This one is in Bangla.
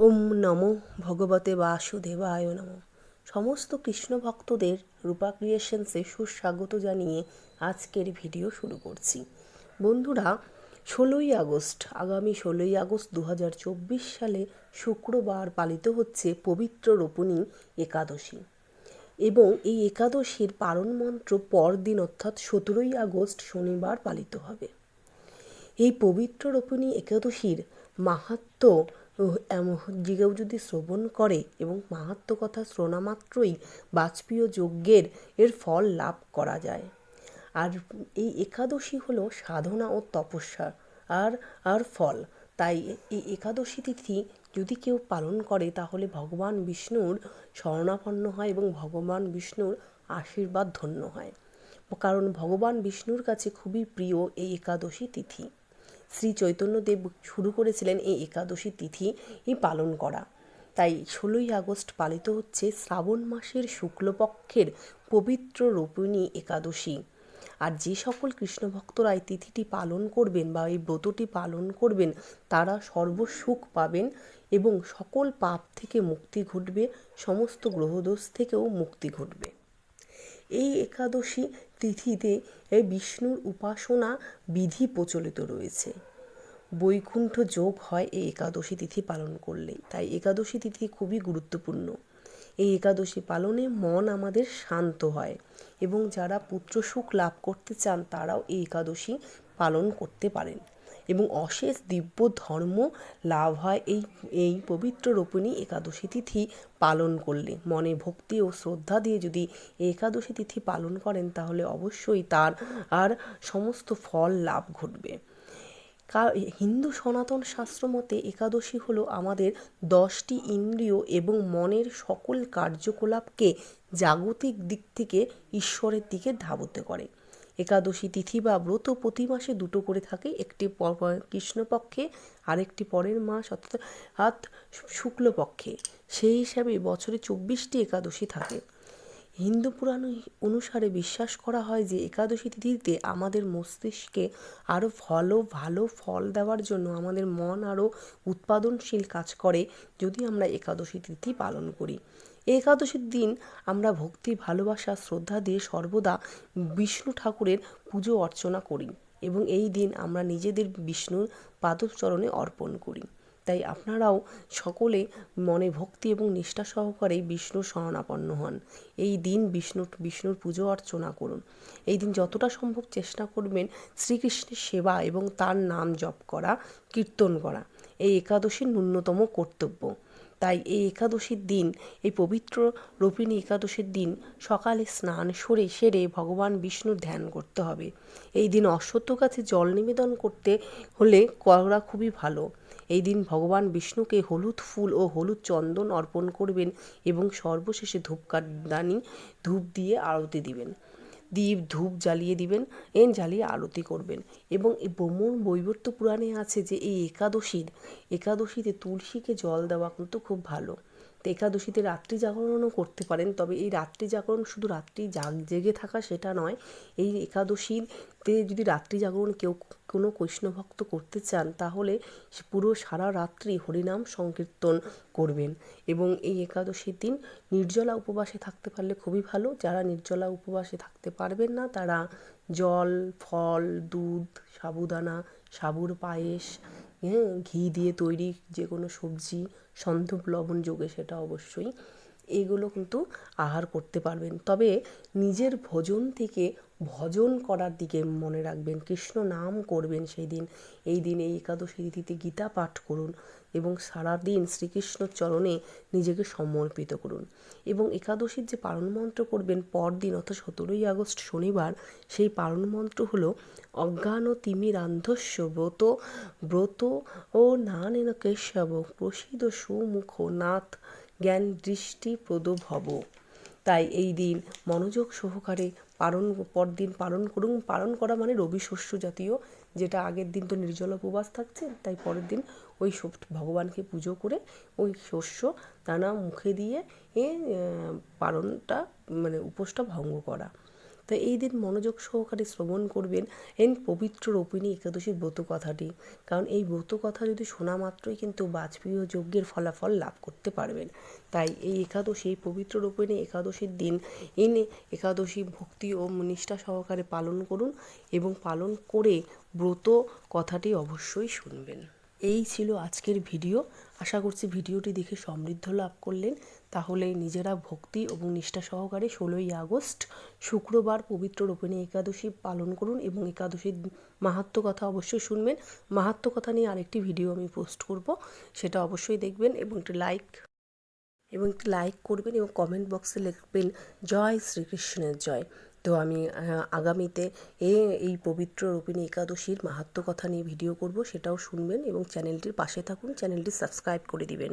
ওম নমো ভগবতে বাসুদেবায় নমঃ। সমস্ত কৃষ্ণ ভক্তদের রূপা ক্রিয়েশনসে সুস্বাগত জানিয়ে আজকের ভিডিও শুরু করছি। বন্ধুরা, ষোলোই আগস্ট, আগামী ষোলোই আগস্ট দু হাজার চব্বিশ সালে শুক্রবার পালিত হচ্ছে পবিত্র রোপণী একাদশী। এবং এই একাদশীর পালন মন্ত্র পরদিন অর্থাৎ সতেরোই আগস্ট শনিবার পালিত হবে। এই পবিত্র রোপণী একাদশীর মাহাত্ম্য কেউ যদি শ্রবণ করে এবং মাহাত্ম্য কথা শোনা মাত্রই বাজপেয়ী যজ্ঞের এর ফল লাভ করা যায়। আর এই একাদশী হলো সাধনা ও তপস্যা। আর আর ফল। তাই এই একাদশী তিথি যদি কেউ পালন করে তাহলে ভগবান বিষ্ণুর শরণাপন্ন হয় এবং ভগবান বিষ্ণুর আশীর্বাদ ধন্য হয়। কারণ ভগবান বিষ্ণুর কাছে খুবই প্রিয় এই একাদশী তিথি। শ্রী চৈতন্যদেব শুরু করেছিলেন এই একাদশী তিথি পালন করা। তাই ষোলোই আগস্ট পালিত হচ্ছে শ্রাবণ মাসের শুক্লপক্ষের পবিত্র রোপিণী একাদশী। আর যে সকল কৃষ্ণ ভক্তরা এই তিথিটি পালন করবেন বা এই ব্রতটি পালন করবেন, তারা সর্বসুখ পাবেন এবং সকল পাপ থেকে মুক্তি ঘটবে, সমস্ত গ্রহদোষ থেকেও মুক্তি ঘটবে। এই একাদশী তিথিতে বিষ্ণুর উপাসনা বিধি প্রচলিত রয়েছে। বৈকুণ্ঠ যোগ হয় এই একাদশী তিথি পালন করলেই তাই একাদশী তিথি খুবই গুরুত্বপূর্ণ। এই একাদশী পালনে মন আমাদের শান্ত হয় এবং যারা পুত্র সুখ লাভ করতে চান তারাও এই একাদশী পালন করতে পারেন। এবং অশেষ দিব্য ধর্ম লাভ হয় এই এই পবিত্র রোপিণী একাদশী তিথি পালন করলে। মনে ভক্তি ও শ্রদ্ধা দিয়ে যদি একাদশী তিথি পালন করেন, তাহলে অবশ্যই তার আর সমস্ত ফল লাভ ঘটবে। হিন্দু সনাতন শাস্ত্র মতে একাদশী হলো আমাদের দশটি ইন্দ্রিয় এবং মনের সকল কার্যকলাপকে জাগতিক দিক থেকে ঈশ্বরের দিকে ধাবতে করে। একাদশী তিথি বা ব্রত প্রতি মাসে দুটো করে থাকে। একটি কৃষ্ণপক্ষে, আরেকটি পরের মাস অর্থাৎ শুক্লপক্ষে। সেই হিসাবে বছরে চব্বিশটি একাদশী থাকে। হিন্দু পুরাণ অনুসারে বিশ্বাস করা হয় যে, একাদশী তিথিতে আমাদের মস্তিষ্কে আরও ভালো ভালো ফল দেওয়ার জন্য আমাদের মন আরও উৎপাদনশীল কাজ করে, যদি আমরা একাদশী তিথি পালন করি। একাদশীর দিন আমরা ভক্তি, ভালোবাসা, শ্রদ্ধা দিয়ে সর্বদা বিষ্ণু ঠাকুরের পুজো অর্চনা করি এবং এই দিন আমরা নিজেদের বিষ্ণুর পাদচরণে অর্পণ করি। তাই আপনারাও সকলে মনে ভক্তি এবং নিষ্ঠা সহকারে বিষ্ণুর শরণাপন্ন হন। এই দিন বিষ্ণুর বিষ্ণুর পুজো অর্চনা করুন। এই দিন যতটা সম্ভব চেষ্টা করবেন শ্রীকৃষ্ণের সেবা এবং তার নাম জপ করা, কীর্তন করা। এই একাদশীর ন্যূনতম কর্তব্য। তাই এই একাদশীর দিন, এই পবিত্র রোপিণী একাদশীর দিন সকালে স্নান সরে, সেরে ভগবান বিষ্ণুর ধ্যান করতে হবে। এই দিন অশ্বত্থ কাছে জল নিবেদন করতে হলে করা খুবই ভালো। এই দিন ভগবান বিষ্ণুকে হলুদ ফুল ও হলুদ চন্দন অর্পণ করবেন এবং সর্বশেষে ধূপকাদানি ধূপ দিয়ে আরতি দিবেন। দীপ ধূপ জ্বালিয়ে দিবেন, এন জ্বালিয়ে আরতি করবেন। এবং এই ব্রহ্মণ বৈবর্ত পুরাণে আছে যে, এই একাদশীর, একাদশীতে তুলসীকে জল দেওয়া কিন্তু খুব ভালো। একাদশীতে রাত্রি জাগরণও করতে পারেন। তবে এই রাত্রি জাগরণ শুধু রাত্রি জাগ জেগে থাকা সেটা নয়, এই একাদশীতে যদি রাত্রি জাগরণ কেউ কোনো কৃষ্ণভক্ত করতে চান, তাহলে পুরো সারা রাত্রি হরিনাম সংকীর্তন করবেন এবং এই একাদশীর দিন নির্জলা উপবাসে থাকতে পারলে খুবই ভালো। যারা নির্জলা উপবাসে থাকতে পারবেন না, তারা জল, ফল, দুধ, সাবুদানা, সাবুর পায়েস ঘি দিয়ে তৈরি যে কোনো সবজি সন্ধব লবণ যোগে সেটা অবশ্যই। এগুলো কিন্তু আহার করতে পারবেন। তবে নিজের ভোজন থেকে ভজন করার দিকে মনে রাখবেন। কৃষ্ণ নাম করবেন সেই দিন। এই দিন এই একাদশী তিথিতে গীতা পাঠ করুন এবং সারাদিন শ্রীকৃষ্ণ চরণে নিজেকে সমর্পিত করুন। এবং একাদশীর যে পালন মন্ত্র করবেন পরদিন, অর্থাৎ সতেরোই আগস্ট শনিবার, সেই পালন মন্ত্র হলো, অজ্ঞান তিমিরান্ধস্য ব্রত ব্রত ও নানেন কেশব প্রসিদ সুমুখ নাথ জ্ঞান দৃষ্টি প্রদ ভব তাই এই দিন মনোযোগ সহকারে পালন, পরদিন পালন করুন। পালন করা মানে রবি শস্য জাতীয়, যেটা আগের দিন তো নির্জল উপবাস থাকছে, তাই পরের দিন ওই ভগবানকে পুজো করে ওই শস্য দানা মুখে দিয়ে এ, পালনটা মানে উপোসটা ভঙ্গ করা। তো এই দিন মনোযোগ সহকারে শ্রবণ করবেন এন পবিত্র রূপিণী একাদশীর ব্রত কথাটি। কারণ এই ব্রত কথা যদি শোনা মাত্রই কিন্তু বাজপেয়ী যজ্ঞের ফলাফল লাভ করতে পারবেন। তাই এই একাদশী পবিত্র রূপিণী একাদশীর দিন এই একাদশী ভক্তি ও নিষ্ঠা সহকারে পালন করুন এবং পালন করে ব্রত কথাটি অবশ্যই শুনবেন। এই ছিল আজকের ভিডিও। আশা করছি ভিডিওটি দেখে সমৃদ্ধ লাভ করলেন। তাহলে নিজেরা ভক্তি এবং নিষ্ঠা সহকারে ষোলোই আগস্ট শুক্রবার পবিত্র রোপিণী একাদশী পালন করুন এবং একাদশীর মাহাত্ম কথা অবশ্যই শুনবেন। মাহাত্ম কথা নিয়ে আরেকটি ভিডিও আমি পোস্ট করব, সেটা অবশ্যই দেখবেন এবং একটি লাইক এবং একটি লাইক করবেন এবং কমেন্ট বক্সে লিখবেন, জয় শ্রীকৃষ্ণের জয়। তো আমি আগামীতে এ, এই পবিত্র রূপিণী একাদশীর মাহাত্ম কথা নিয়ে ভিডিও করব, সেটাও শুনবেন এবং চ্যানেলটির পাশে থাকুন, চ্যানেলটি সাবস্ক্রাইব করে দিবেন।